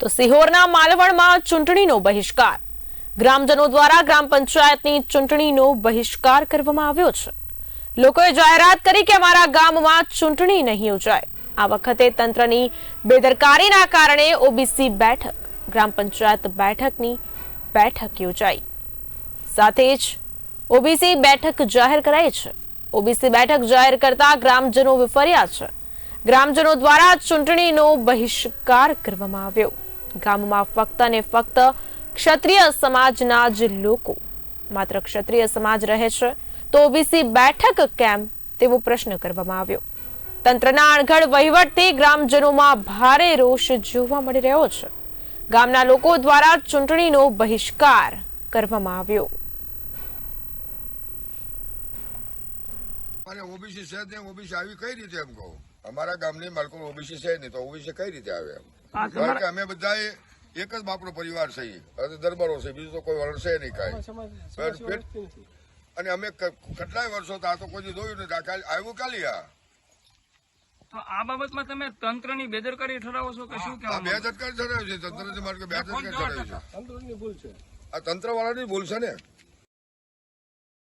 તો સિહોરના માલવણમાં ચૂંટણીનો બહિષ્કાર. ગ્રામજનો દ્વારા ગ્રામ પંચાયતની ચૂંટણીનો બહિષ્કાર કરવામાં આવ્યો છે. લોકોએ જાહેરાત કરી કે અમારા ગામમાં ચૂંટણી નહીં યોજાય આ વખતે તંત્રની બેદરકારીના કારણે ઓબીસી બેઠક, ગ્રામ પંચાયત બેઠકની બેઠક યોજાઈ. સાથે જ ઓબીસી બેઠક જાહેર કરાઈ છે. ઓબીસી બેઠક જાહેર કરતા ગ્રામજનો વિફર્યા છે. ગ્રામજનો દ્વારા ચૂંટણીનો બહિષ્કાર કરવામાં આવ્યો. ગામમાં ફક્ત અને ફક્ત ક્ષત્રિય સમાજના જ લોકો. માત્ર ક્ષત્રિય સમાજ રહે છે, તો ઓબીસી બેઠક કેમ? તેવો પ્રશ્ન કરવામાં આવ્યો. તંત્રના અણઘડ વહીવટથી ગ્રામજનોમાં ભારે રોષ જોવા મળી રહ્યો છે. ગામના લોકો દ્વારા ચૂંટણીનો બહિષ્કાર કરવામાં આવ્યો. અમારે ઓબીસી છે ઓબીસી આવી કઈ રીતે એમ કહું? અમારા ગામની માલકો ઓબીસી છે નહીં, તો ઓબીસી કઈ રીતે આવે એમ? કારણ કે અમે બધા એક જ બાપનો પરિવાર છે અને દરબારો છે બીજું તો કોઈ વળશે નહીં કાંઈ. અને અમે કેટલાય વર્ષો તો આ તો કોઈ જોયું નથી. આવ્યું કાલી આ? તો આ બાબતમાં તમે તંત્રની બેદરકારી ઠરાવો છો કે શું કહેવા બે માંગો? ઝટકાર ચડાવ્યું છે. તંત્ર મારે કે બે ઝટકાર છે. આ તંત્ર વાળાની ભૂલ છે ને?